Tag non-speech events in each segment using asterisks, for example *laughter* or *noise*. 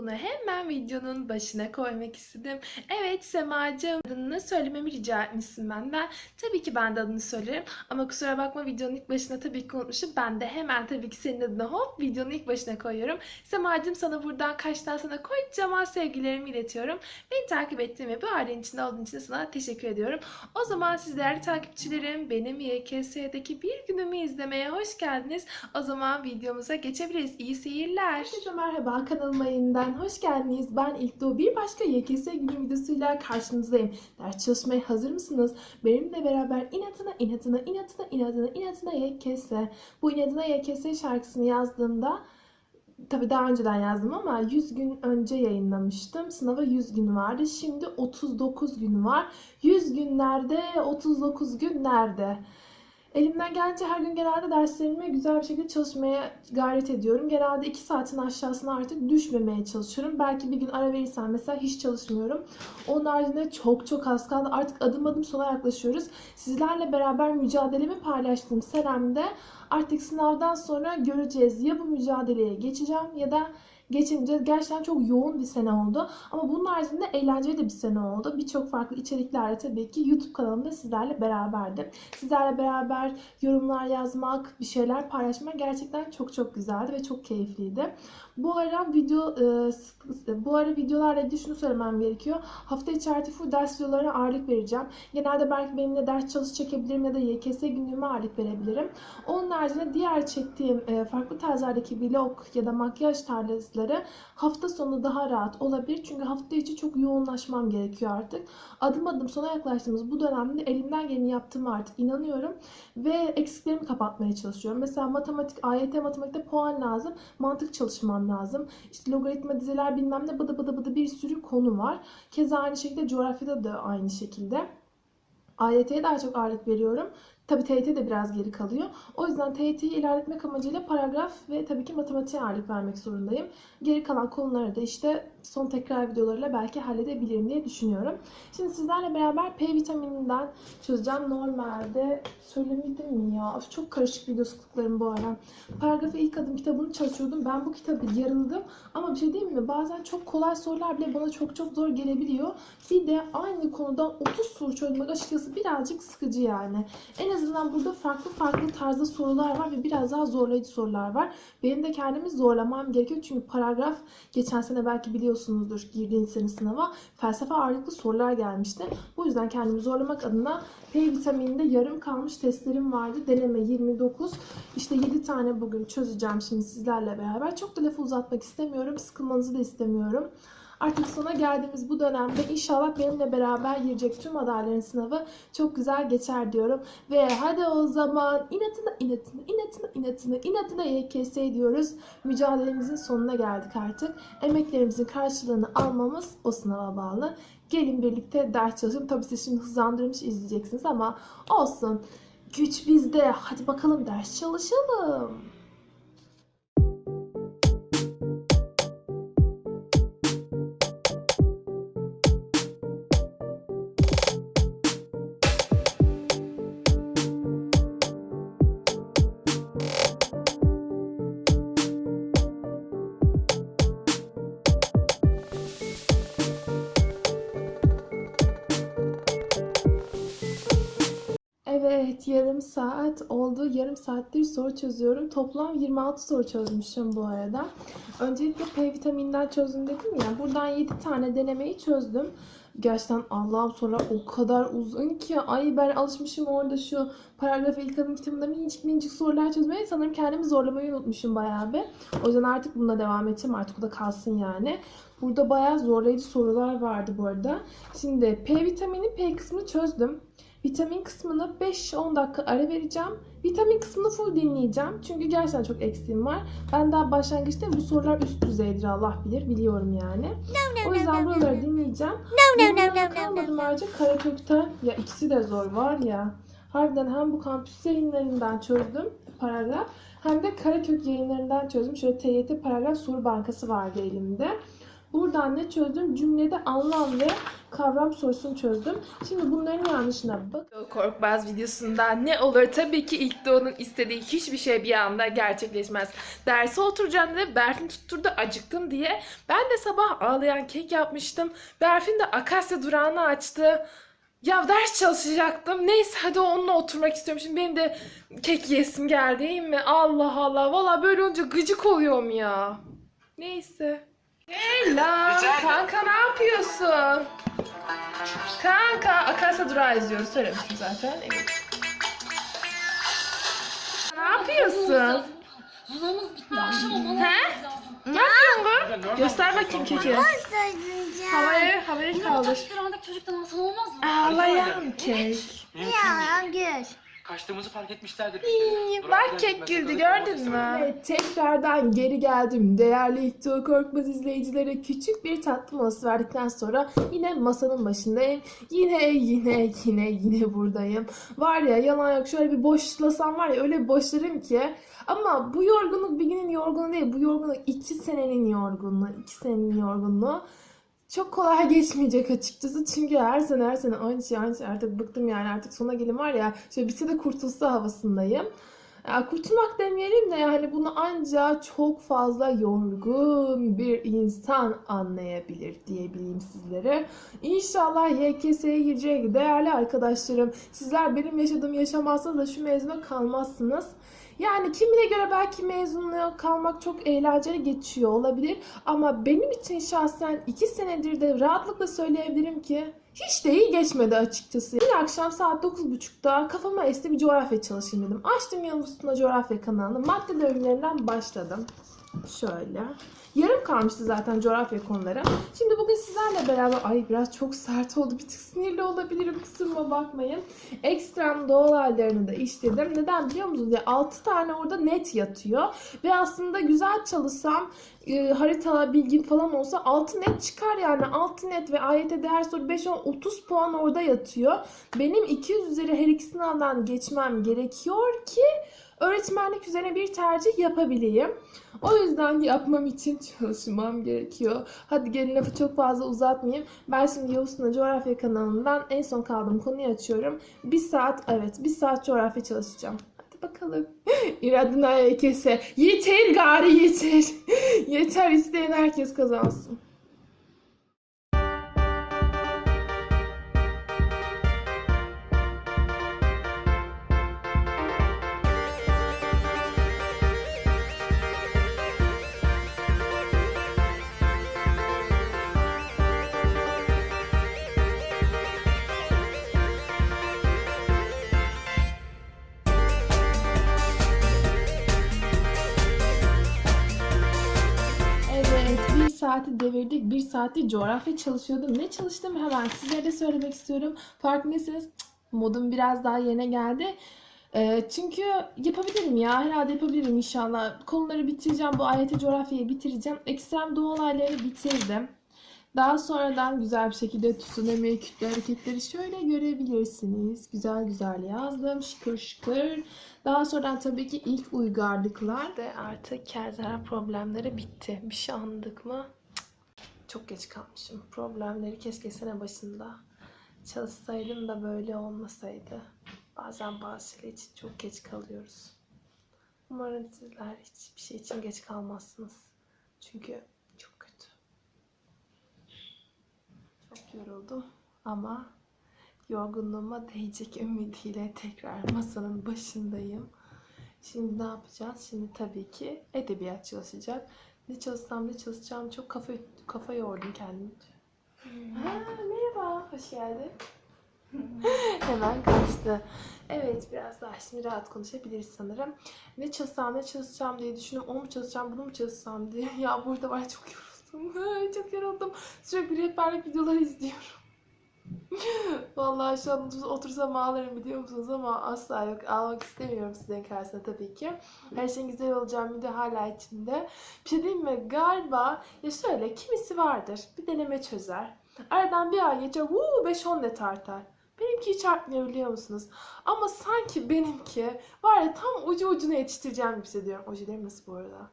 bunu hemen videonun başına koymak istedim. Evet Semacığım adını söylememi rica etmişsin benden. Tabii ki ben de adını söylerim. Ama kusura bakma videonun ilk başına tabii ki unutmuşum. Ben de hemen tabii ki senin adını hop videonun ilk başına koyuyorum. Semacığım sana buradan kaçtan sana kocaman sevgilerimi iletiyorum. Beni takip ettiğin ve bu ailenin içinde olduğun için sana teşekkür ediyorum. O zaman siz değerli takipçilerim benim YKS'deki bir günümü izlemeye hoş geldiniz. O zaman videomuza geçebiliriz. İyi seyirler. Herkese merhaba kanalıma yeniden hoş geldiniz. Ben İlkdoğu bir başka YKS günü videosuyla karşınızdayım. Ders çalışmaya hazır mısınız? Benimle beraber inatına inatına inatına inatına inatına YKS. Bu inatına YKS şarkısını yazdığımda Tabii daha önceden yazdım ama 100 gün önce yayınlamıştım. Sınava 100 gün vardı. Şimdi 39 gün var. 100 günlerde 39 gün nerede? Elimden gelince her gün genelde derslerime güzel bir şekilde çalışmaya gayret ediyorum. Genelde 2 saatin aşağısına artık düşmemeye çalışıyorum. Belki bir gün ara verirsem mesela hiç çalışmıyorum. Onun haricinde çok çok az kaldı. Artık adım adım sona yaklaşıyoruz. Sizlerle beraber mücadelemi paylaştığım senemde artık sınavdan sonra göreceğiz. Ya bu mücadeleye geçeceğim ya da geçemeyeceğiz. Gerçekten çok yoğun bir sene oldu. Ama bunun haricinde eğlenceli de bir sene oldu. Birçok farklı içeriklerle tabii ki YouTube kanalımda sizlerle beraberdim. Sizlerle beraber yorumlar yazmak, bir şeyler paylaşmak gerçekten çok çok güzeldi ve çok keyifliydi. Bu ara video e, bu ara videolarla ilgili şunu söylemem gerekiyor. Hafta içi artık ders videolarına ağırlık vereceğim. Genelde belki benimle ders çalış çekebilirim ya da YKS günlüğüme ağırlık verebilirim. Onun haricinde diğer çektiğim e, farklı tarzlardaki vlog ya da makyaj tarzları hafta sonu daha rahat olabilir. Çünkü hafta içi çok yoğunlaşmam gerekiyor artık. Adım adım sona yaklaştığımız bu dönemde elimden geleni yaptığıma artık inanıyorum. Ve eksiklerimi kapatmaya çalışıyorum. Mesela matematik, AYT matematikte puan lazım. Mantık çalışmam lazım. İşte logaritma dizeler bilmem ne bıdı bıdı bıdı bir sürü konu var. Keza aynı şekilde coğrafyada da aynı şekilde. AYT'ye daha çok ağırlık veriyorum. Tabii TYT de biraz geri kalıyor. O yüzden TYT'yi ilerletmek amacıyla paragraf ve tabii ki matematiğe ağırlık vermek zorundayım. Geri kalan konuları da işte son tekrar videolarıyla belki halledebilirim diye düşünüyorum. Şimdi sizlerle beraber P vitamininden çözeceğim. Normalde söylemedim mi ya? Of, çok karışık video bu ara. Paragrafı ilk adım kitabını çalışıyordum. Ben bu kitabı yarıldım. Ama bir şey diyeyim mi? Bazen çok kolay sorular bile bana çok çok zor gelebiliyor. Bir de aynı konudan 30 soru çözmek açıkçası birazcık sıkıcı yani. En azından burada farklı farklı tarzda sorular var ve biraz daha zorlayıcı sorular var. Benim de kendimi zorlamam gerekiyor. Çünkü paragraf geçen sene belki biliyorsunuzdur girdiğiniz sene sınava felsefe ağırlıklı sorular gelmişti. Bu yüzden kendimi zorlamak adına P vitamininde yarım kalmış testlerim vardı. Deneme 29. İşte 7 tane bugün çözeceğim şimdi sizlerle beraber. Çok da lafı uzatmak istemiyorum. Sıkılmanızı da istemiyorum. Artık sona geldiğimiz bu dönemde inşallah benimle beraber girecek tüm adayların sınavı çok güzel geçer diyorum. Ve hadi o zaman inatına inatına inatına inatına inatına YKS diyoruz. Mücadelemizin sonuna geldik artık. Emeklerimizin karşılığını almamız o sınava bağlı. Gelin birlikte ders çalışalım. Tabii siz şimdi hızlandırmış izleyeceksiniz ama olsun. Güç bizde. Hadi bakalım ders çalışalım. Yarım saat oldu. Yarım saattir soru çözüyorum. Toplam 26 soru çözmüşüm bu arada. Öncelikle P vitaminden çözdüm dedim ya. Buradan 7 tane denemeyi çözdüm. Gerçekten Allah'ım sonra o kadar uzun ki ay ben alışmışım orada şu paragraf ilk adım kitabında minicik minicik sorular çözmeye sanırım kendimi zorlamayı unutmuşum bayağı bir. O yüzden artık bununla devam edeceğim. Artık o da kalsın yani. Burada bayağı zorlayıcı sorular vardı bu arada. Şimdi P vitamini P kısmını çözdüm. Vitamin kısmına 5-10 dakika ara vereceğim. Vitamin kısmını full dinleyeceğim. Çünkü gerçekten çok eksiğim var. Ben daha başlangıçta bu sorular üst düzeydir Allah bilir. Biliyorum yani. o yüzden buraları dinleyeceğim. No, no, no, no, no, no. kalmadım ayrıca Karakök'ten. Ya ikisi de zor var ya. Harbiden hem bu kampüs yayınlarından çözdüm paragraf. Hem de Karakök yayınlarından çözdüm. Şöyle TYT paragraf soru bankası vardı elimde. Buradan ne çözdüm? Cümlede anlam ve kavram sorusunu çözdüm. Şimdi bunların yanlışına bak. Korkmaz videosunda ne olur? Tabii ki ilk doğunun istediği hiçbir şey bir anda gerçekleşmez. Derse oturacağım dedi. Berfin tutturdu acıktım diye. Ben de sabah ağlayan kek yapmıştım. Berfin de akasya durağını açtı. Ya ders çalışacaktım. Neyse hadi onunla oturmak istiyorum. Şimdi benim de kek yesim geldi değil mi? Allah Allah. Valla böyle olunca gıcık oluyorum ya. Neyse. Selam. Kanka ne yapıyorsun? Kanka Akasya Durağı izliyoruz. Söylemiştim zaten. Evet. Ne yapıyorsun? Anamız bitti akşam olmalı. He? Ne yapıyorsun bu? Göster bakayım keki. Havaya, havaya kaldır. çocuktan alsan olmaz mı? Ağlayan kek. Ya gül. Kaçtığımızı fark etmişlerdir. İyi, bak kek güldü gördün mü? Evet tekrardan geri geldim. Değerli İhtiyo Korkmaz izleyicilere küçük bir tatlı molası verdikten sonra yine masanın başındayım. Yine yine yine yine buradayım. Var ya yalan yok şöyle bir boşlasam var ya öyle boşlarım ki. Ama bu yorgunluk bir günün yorgunluğu değil. Bu yorgunluk iki senenin yorgunluğu. iki senenin yorgunluğu. Çok kolay geçmeyecek açıkçası. Çünkü her sene her sene aynı şey aynı şey. Artık bıktım yani artık sona gelin var ya. Şöyle bitse de kurtulsa havasındayım. Ya kurtulmak demeyelim de yani bunu ancak çok fazla yorgun bir insan anlayabilir diyebileyim sizlere. İnşallah YKS'ye girecek değerli arkadaşlarım. Sizler benim yaşadığım yaşamazsınız da şu mezuna kalmazsınız. Yani kimine göre belki mezunluğa kalmak çok eğlenceli geçiyor olabilir. Ama benim için şahsen 2 senedir de rahatlıkla söyleyebilirim ki hiç de iyi geçmedi açıkçası. Bir akşam saat 9.30'da kafama esti bir coğrafya çalışayım dedim. Açtım Yavuz'un coğrafya kanalını. Madde bölümlerinden başladım. Şöyle. Yarım kalmıştı zaten coğrafya konuları. Şimdi bugün sizlerle beraber ay biraz çok sert oldu. Bir tık sinirli olabilirim. Kusuruma bakmayın. Ekstrem doğa olaylarını da işledim. Neden biliyor musunuz? Ya 6 tane orada net yatıyor. Ve aslında güzel çalışsam e, harita bilgim falan olsa 6 net çıkar yani 6 net ve AYT'de her soru 5 10 30 puan orada yatıyor. Benim 200 üzeri her iki sınavdan geçmem gerekiyor ki öğretmenlik üzerine bir tercih yapabileyim. O yüzden yapmam için *laughs* çalışmam gerekiyor. Hadi gelin lafı çok fazla uzatmayayım. Ben şimdi Yavuz Suna Coğrafya kanalından en son kaldığım konuyu açıyorum. Bir saat evet bir saat coğrafya çalışacağım. Hadi bakalım. *laughs* İradına kese. Yeter gari yeter. *laughs* yeter isteyen herkes kazansın. Saati coğrafya çalışıyordum. Ne çalıştım hemen size de söylemek istiyorum. Farkındaysanız cık, modum biraz daha yerine geldi. Ee, çünkü yapabilirim ya. Herhalde yapabilirim inşallah. Konuları bitireceğim. Bu AYT coğrafyayı bitireceğim. Ekstrem doğa olaylarını bitirdim. Daha sonradan güzel bir şekilde tsunami kütle hareketleri şöyle görebilirsiniz. Güzel güzel yazdım. Şıkır şıkır. Daha sonradan tabii ki ilk uygarlıklar ve artık kerzer problemleri bitti. Bir şey anladık mı? Çok geç kalmışım. Problemleri keşke sene başında çalışsaydım da böyle olmasaydı. Bazen bazı şeyler için çok geç kalıyoruz. Umarım sizler hiçbir şey için geç kalmazsınız. Çünkü çok kötü. Çok yoruldum ama yorgunluğuma değecek ümidiyle tekrar masanın başındayım. Şimdi ne yapacağız? Şimdi tabii ki edebiyat çalışacak. Ne çalışsam ne çalışacağım çok kafa kafa yordum kendimi. Ha, merhaba, hoş geldin. *laughs* Hemen kaçtı. Evet biraz daha şimdi rahat konuşabiliriz sanırım. Ne çalışsam ne çalışacağım diye düşünüyorum. Onu mu çalışacağım bunu mu çalışsam diye. *laughs* Ya burada var çok yoruldum. *laughs* çok yoruldum. Sürekli rehberlik videoları izliyorum. Vallahi şu an otursam ağlarım biliyor musunuz ama asla yok. Ağlamak istemiyorum sizin karşısında tabii ki. Her şeyin güzel olacağı ümidi hala içimde. Bir şey diyeyim mi? Galiba ya şöyle kimisi vardır. Bir deneme çözer. Aradan bir ay geçer. Vuu 5-10 net artar. Benimki hiç artmıyor biliyor musunuz? Ama sanki benimki var ya tam ucu ucuna yetiştireceğim gibi hissediyorum. Oje değil mi nasıl bu arada?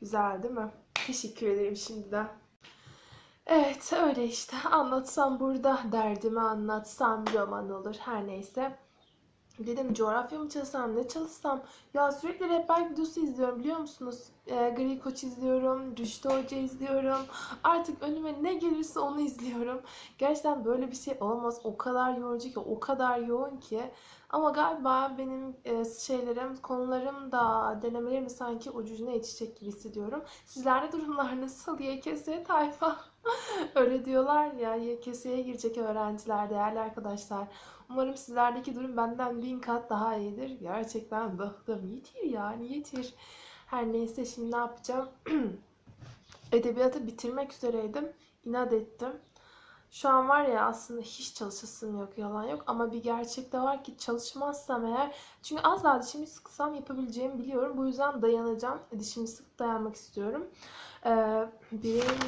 Güzel değil mi? Teşekkür ederim şimdiden. Evet öyle işte anlatsam burada derdimi anlatsam roman olur her neyse. Dedim coğrafya mı çalışsam ne çalışsam ya sürekli rehber videosu izliyorum biliyor musunuz? Ee, Gri Koç izliyorum, Rüştü Hoca izliyorum. Artık önüme ne gelirse onu izliyorum. Gerçekten böyle bir şey olamaz. O kadar yorucu ki, o kadar yoğun ki. Ama galiba benim e, şeylerim, konularım da denemelerim de sanki ucucuna yetişecek gibi hissediyorum. Sizlerde durumlar nasıl? YKS tayfa. *laughs* Öyle diyorlar ya YKS'ye girecek öğrenciler, değerli arkadaşlar. Umarım sizlerdeki durum benden bin kat daha iyidir. Gerçekten bıktım. Yeter yani yeter. Her neyse şimdi ne yapacağım? *clears throat* Edebiyatı bitirmek üzereydim. İnat ettim. Şu an var ya aslında hiç çalışasım yok, yalan yok. Ama bir gerçek de var ki çalışmazsam eğer... Çünkü az daha dişimi sıksam yapabileceğimi biliyorum. Bu yüzden dayanacağım. Dişimi sık dayanmak istiyorum. Ee,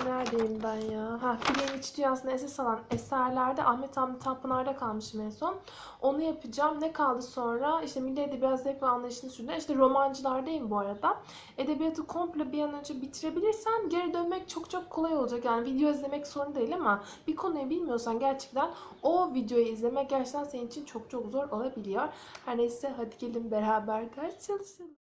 neredeyim ben ya? Ha, bileğin iç dünyasında esas alan eserlerde Ahmet Hamdi Tanpınar'da kalmışım en son. Onu yapacağım. Ne kaldı sonra? İşte Milli Edebiyat Zevk ve Anlayışını sürdüren işte romancılardayım bu arada. Edebiyatı komple bir an önce bitirebilirsem geri dönmek çok çok kolay olacak. Yani video izlemek sorun değil ama bir konuyu bilmiyorsan gerçekten o videoyu izlemek gerçekten senin için çok çok zor olabiliyor. Her neyse hadi gelin beraber ders çalışalım.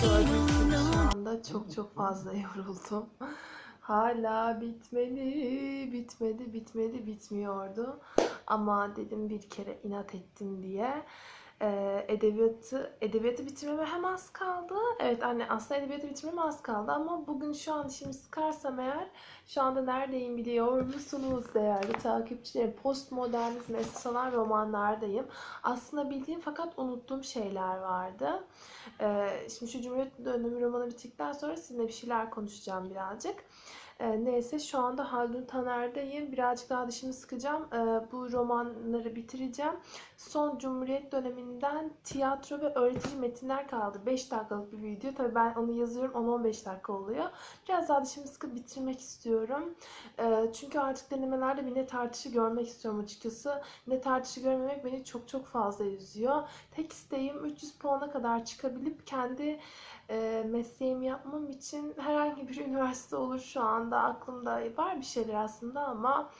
Şu anda çok çok fazla *laughs* yoruldum. Hala bitmedi, bitmedi, bitmedi, bitmiyordu. Ama dedim bir kere inat ettim diye. Edebiyatı, edebiyatı bitirmeme hem az kaldı. Evet anne aslında edebiyatı bitirmeme az kaldı ama bugün şu an işimi sıkarsam eğer şu anda neredeyim biliyor musunuz değerli takipçilerim? Postmodernizm esas alan romanlardayım. Aslında bildiğim fakat unuttuğum şeyler vardı. Ee, şimdi şu Cumhuriyet dönemi romanı bittikten sonra sizinle bir şeyler konuşacağım birazcık. Ee, neyse şu anda Haldun Taner'deyim. Birazcık daha dişimi sıkacağım. Ee, bu romanları bitireceğim. Son Cumhuriyet döneminden tiyatro ve öğretici metinler kaldı. 5 dakikalık bir video. Tabii ben onu yazıyorum 10-15 dakika oluyor. Biraz daha dişimi sıkıp bitirmek istiyorum. Ee, çünkü artık denemelerde bir net artışı görmek istiyorum açıkçası. Net artışı görmemek beni çok çok fazla üzüyor. Tek isteğim 300 puana kadar çıkabilip kendi e, mesleğimi yapmam için herhangi bir *laughs* üniversite olur şu anda aklımda var bir şeyler aslında ama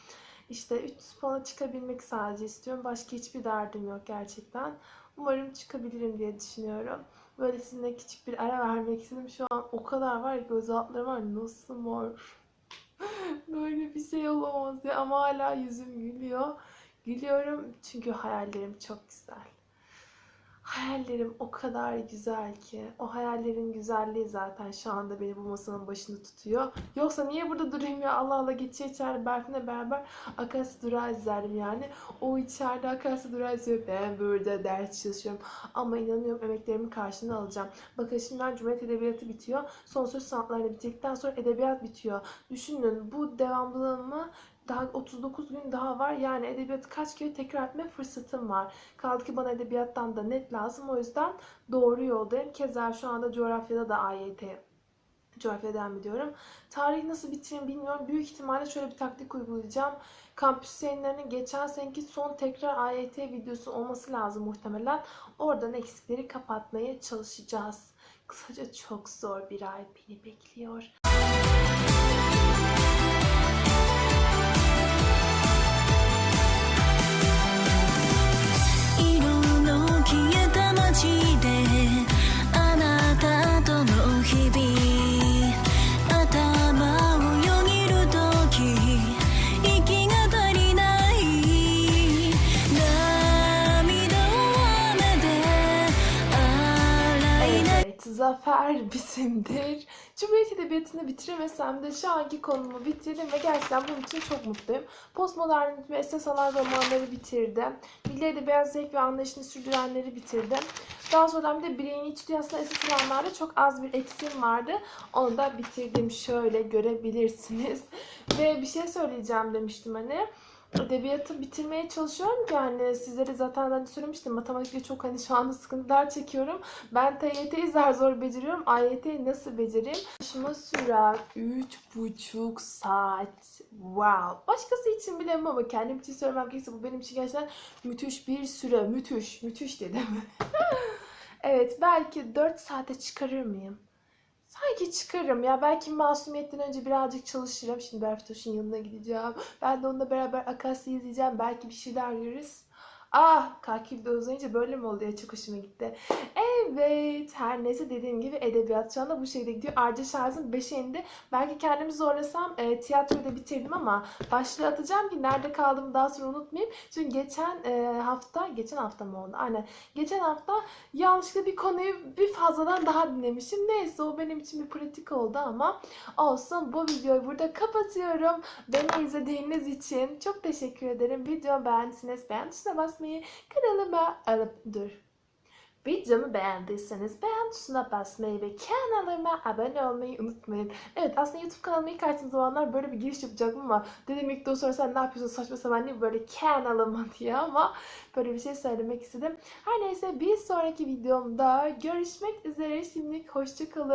işte 300 puana çıkabilmek sadece istiyorum. Başka hiçbir derdim yok gerçekten. Umarım çıkabilirim diye düşünüyorum. Böyle sizinle küçük bir ara vermek istedim. Şu an o kadar var ki göz altlarım var. Nasıl mor? *laughs* Böyle bir şey olamaz ya. Ama hala yüzüm gülüyor. Gülüyorum çünkü hayallerim çok güzel. Hayallerim o kadar güzel ki. O hayallerin güzelliği zaten şu anda beni bu masanın başında tutuyor. Yoksa niye burada durayım ya? Allah Allah geçe içeride Berfin'le beraber Akasya Durağı izlerdim yani. O içeride Akasya Durağı izliyor. Ben burada ders çalışıyorum. Ama inanıyorum emeklerimin karşılığını alacağım. Bakın şimdi ben Cumhuriyet Edebiyatı bitiyor. Son söz sanatlarıyla bitirdikten sonra edebiyat bitiyor. Düşünün bu devamlılığımı daha 39 gün daha var. Yani edebiyatı kaç kere tekrar etme fırsatım var. Kaldı ki bana edebiyattan da net lazım. O yüzden doğru yoldayım. Keza şu anda coğrafyada da AYT coğrafya devam ediyorum. Tarih nasıl bitireyim bilmiyorum. Büyük ihtimalle şöyle bir taktik uygulayacağım. Kampüs yayınlarının geçen seneki son tekrar AYT videosu olması lazım muhtemelen. Oradan eksikleri kapatmaya çalışacağız. Kısaca çok zor bir ay beni bekliyor. Zafer bizimdir. Cumhuriyet Edebiyatı'nı bitiremesem de şu anki konumu bitirdim ve gerçekten bunun için çok mutluyum. Postmodernizm ve esas alan romanları bitirdim. Milli Edebiyat Zevk ve Anlayışını Sürdürenleri bitirdim. Daha sonra bir de bireyin iç dünyasında esas alanlarda çok az bir eksiğim vardı. Onu da bitirdim. Şöyle görebilirsiniz. Ve bir şey söyleyeceğim demiştim hani. Edebiyatı bitirmeye çalışıyorum ki hani sizlere zaten de söylemiştim matematikte çok hani şu anda sıkıntılar çekiyorum. Ben TYT'yi zar zor beceriyorum. AYT'yi nasıl becereyim? Çalışma sürer 3,5 saat. Wow. Başkası için bilemem ama kendim için söylemem gerekirse bu benim için gerçekten müthiş bir süre. Müthiş. Müthiş dedim. *laughs* evet belki 4 saate çıkarır mıyım? Sanki çıkarım ya. Belki masumiyetten önce birazcık çalışırım. Şimdi Berftoş'un yanına gideceğim. Ben de onunla beraber Akasya izleyeceğim. Belki bir şeyler görürüz. Ah kalkülde uzayınca böyle mi oluyor? Çok hoşuma gitti. Evet. Her neyse dediğim gibi edebiyat şu anda bu şekilde gidiyor. Ayrıca şarjım 5'e indi. Belki kendimi zorlasam e, tiyatroyu da bitirdim ama başlığı atacağım ki nerede kaldığımı daha sonra unutmayayım. Çünkü geçen e, hafta, geçen hafta mı oldu? Aynen. Geçen hafta yanlışlıkla bir konuyu bir fazladan daha dinlemişim. Neyse o benim için bir pratik oldu ama olsun. Bu videoyu burada kapatıyorum. Beni izlediğiniz için çok teşekkür ederim. Videomu beğendiyseniz beğen tuşuna basmayı, kanalıma alıp dur. Videomu beğendiyseniz beğen tuşuna basmayı ve kanalıma abone olmayı unutmayın. Evet aslında YouTube kanalıma ilk açtığım zamanlar böyle bir giriş yapacaktım ama dedim ilk de sonra sen ne yapıyorsun saçma sapan değil böyle kanalıma *laughs* diye ama böyle bir şey söylemek istedim. Her neyse bir sonraki videomda görüşmek üzere. Şimdilik hoşçakalın.